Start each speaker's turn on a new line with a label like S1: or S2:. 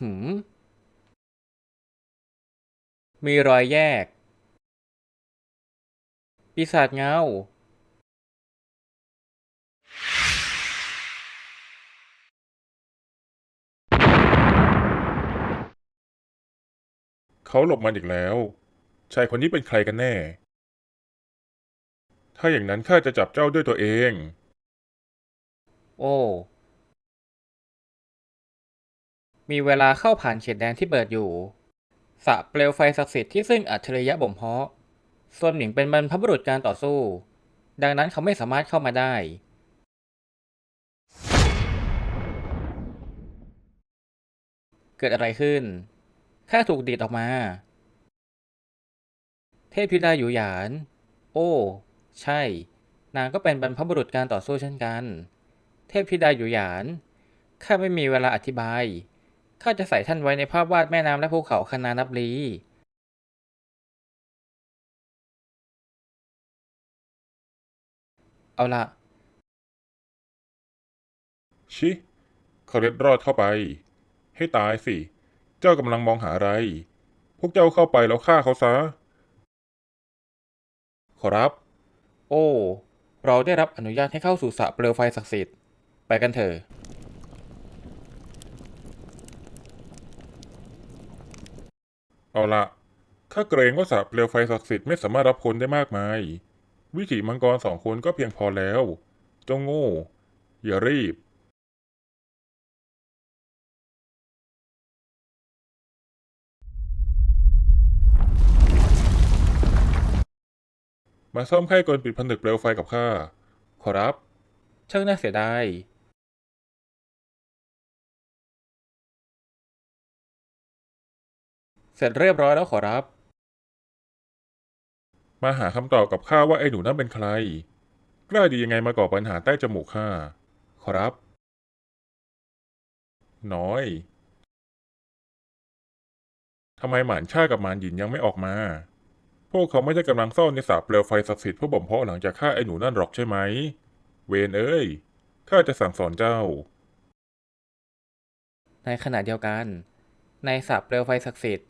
S1: หืม มีรอยแยก ปีศาจเงา
S2: เขาหลบมันอีกแล้ว ชายคนนี้เป็นใครกันแน่ ถ้าอย่างนั้นข้าจะจับเจ้าด้วยตัวเอง
S1: โอ้ มีเวลาเข้าผ่านเขตแดนที่เปิดอยู่ สะเปลวไฟศักดิ์สิทธิ์ที่ซึ่งอัจฉริยะบ่มเพาะส่วนหมิงเป็นบรรพบุรุษการต่อสู้ ดังนั้นเขาไม่สามารถเข้ามาได้ เกิดอะไรขึ้น ข้าถูกดีดออกมา เทพธิดาอยู่หยาน โอ้ ใช่ นางก็เป็นบรรพบุรุษการต่อสู้เช่นกัน เทพธิดาอยู่หยาน ข้าไม่มีเวลาอธิบาย ข้าจะใส่ท่านไว้ในภาพวาดแม่น้ำและภูเขาคนานับลีเอาละ
S2: ชิเขาเล็ดรอดเข้าไป ให้ตายสิ เจ้ากำลังมองหาอะไร พวกเจ้าเข้าไปแล้วฆ่าเขาซะ
S1: ขอรับ โอ้ เราได้รับอนุญาตให้เข้าสู่สระเปลวไฟศักดิ์สิทธิ์ ไปกันเถอะ
S2: เอาละข้าเกรงว่าสระเปลวไฟศักดิ์สิทธิ์ไม่สามารถรับคนได้มากมาย วิถีมังกรสองคนก็เพียงพอแล้วจ้าโง่ อย่ารีบ มาซ่อมค่ายกลปิดผนึกเปลวไฟกับข้า ขอรับ
S1: ช่างน่าเสียดาย เสร็จเรียบร้อยแล้วขอรับ
S2: มาหาคำตอบกับข้าว่าไอ้หนูนั่นเป็นใคร กล้าดียังไงมาก่อปัญหาใต้จมูกข้า ขอรับ น้อย ทำไมหมานชากับหมานหยินยังไม่ออกมา พวกเขาไม่ได้กำลังซ่อนในสาเปลวไฟศักดิ์สิทธิ์เพื่อบ่มเพาะหลังจากฆ่าไอ้หนูนั่นหรอกใช่ไหม เวนเอ้ย ข้าจะสั่งสอนเจ้า
S1: ในขณะเดียวกัน ในสระเปลวไฟศักดิ์สิทธิ์